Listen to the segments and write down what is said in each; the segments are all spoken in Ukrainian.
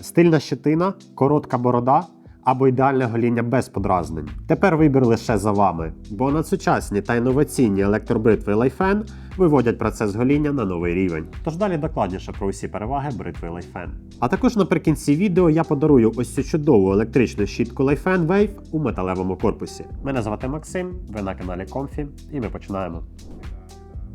стильна щетина, коротка борода або ідеальне гоління без подразнень. Тепер вибір лише за вами, бо надсучасні та інноваційні електробритви Лайфен виводять процес гоління на новий рівень. Тож далі докладніше про усі переваги бритви Лайфен. А також наприкінці відео я подарую ось цю чудову електричну щітку Лайфен Wave у металевому корпусі. Мене звати Максим, ви на каналі Comfy, і ми починаємо.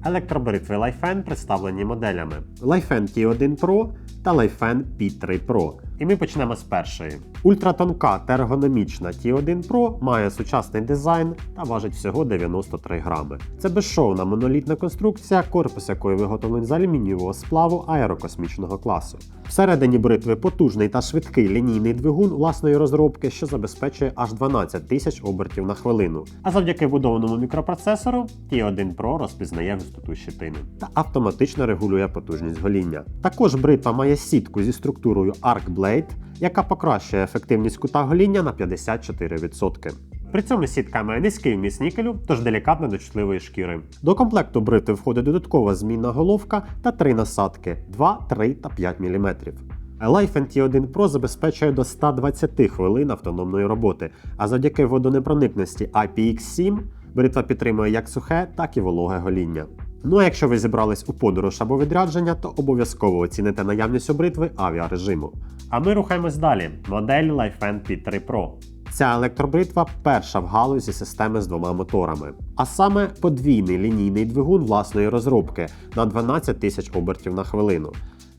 Електробритви LiFen представлені моделями LiFen T1 Pro та LiFen P3 Pro. І ми почнемо з першої. Ультратонка та ергономічна T1 Pro має сучасний дизайн та важить всього 93 грами. Це безшовна монолітна конструкція, корпус якої виготовлений з алюмінієвого сплаву аерокосмічного класу. Всередині бритви потужний та швидкий лінійний двигун власної розробки, що забезпечує аж 12 тисяч обертів на хвилину. А завдяки вбудованому мікропроцесору T1 Pro розпізнає густоту щетини та автоматично регулює потужність гоління. Також бритва має сітку зі структурою Arc Blade, яка покращує ефективність кута гоління на 54%. При цьому сітка має низький вміст нікелю, тож делікатно до чутливої шкіри. До комплекту бритви входить додаткова змінна головка та три насадки 2, 3 та 5 мм. Life T1 Pro забезпечує до 120 хвилин автономної роботи, а завдяки водонепроникності IPX7 бритва підтримує як сухе, так і вологе гоління. Ну а якщо ви зібрались у подорож або відрядження, то обов'язково оціните наявність у бритви авіарежиму. А ми рухаємось далі. Модель LifeN P3 Pro. Ця електробритва перша в галузі системи з двома моторами, а саме подвійний лінійний двигун власної розробки на 12 тисяч обертів на хвилину,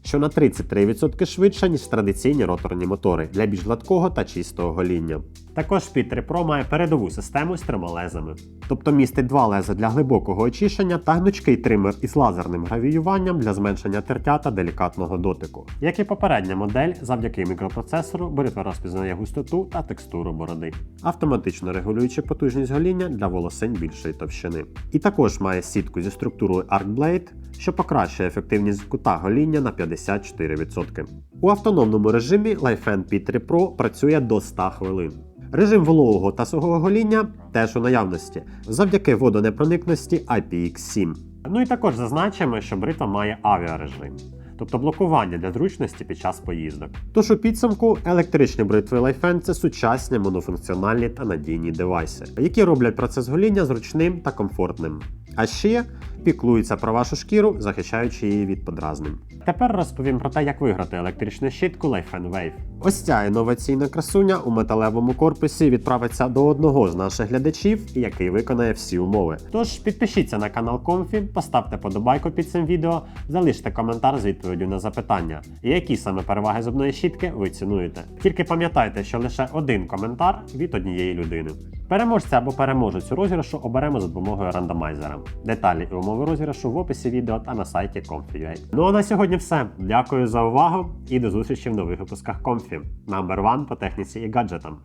що на 33% швидше, ніж традиційні роторні мотори для більш гладкого та чистого гоління. Також P3 Pro має передову систему з трьома лезами, тобто містить два леза для глибокого очищення та гнучкий тример із лазерним гравіюванням для зменшення тертя та делікатного дотику. Як і попередня модель, завдяки мікропроцесору бритва розпізнає густоту та текстуру бороди, автоматично регулюючи потужність гоління для волосень більшої товщини. І також має сітку зі структурою Arc Blade, що покращує ефективність кута гоління на 54%. У автономному режимі LifeN P3 Pro працює до 100 хвилин. Режим вологого та сухого гоління теж у наявності, завдяки водонепроникності IPX7. Ну і також зазначимо, що бритва має авіарежим, тобто блокування для зручності під час поїздок. Тож у підсумку електричні бритви LifeN – це сучасні монофункціональні та надійні девайси, які роблять процес гоління зручним та комфортним. А ще піклуються про вашу шкіру, захищаючи її від подразнень. Тепер розповім про те, як виграти електричну щітку Life'n Wave. Ось ця інноваційна красуня у металевому корпусі відправиться до одного з наших глядачів, який виконає всі умови. Тож підпишіться на канал Comfy, поставте подобайку під цим відео, залиште коментар з відповіддю на запитання, які саме переваги зубної щітки ви цінуєте. Тільки пам'ятайте, що лише один коментар від однієї людини. Переможця або переможецю розіграшу оберемо за допомогою рандомайзера. Деталі і умови розіграшу в описі відео та на сайті Comfy.ua. Ну а на сьогодні все. Дякую за увагу і до зустрічі в нових випусках Comfy. Number one по техніці і гаджетам.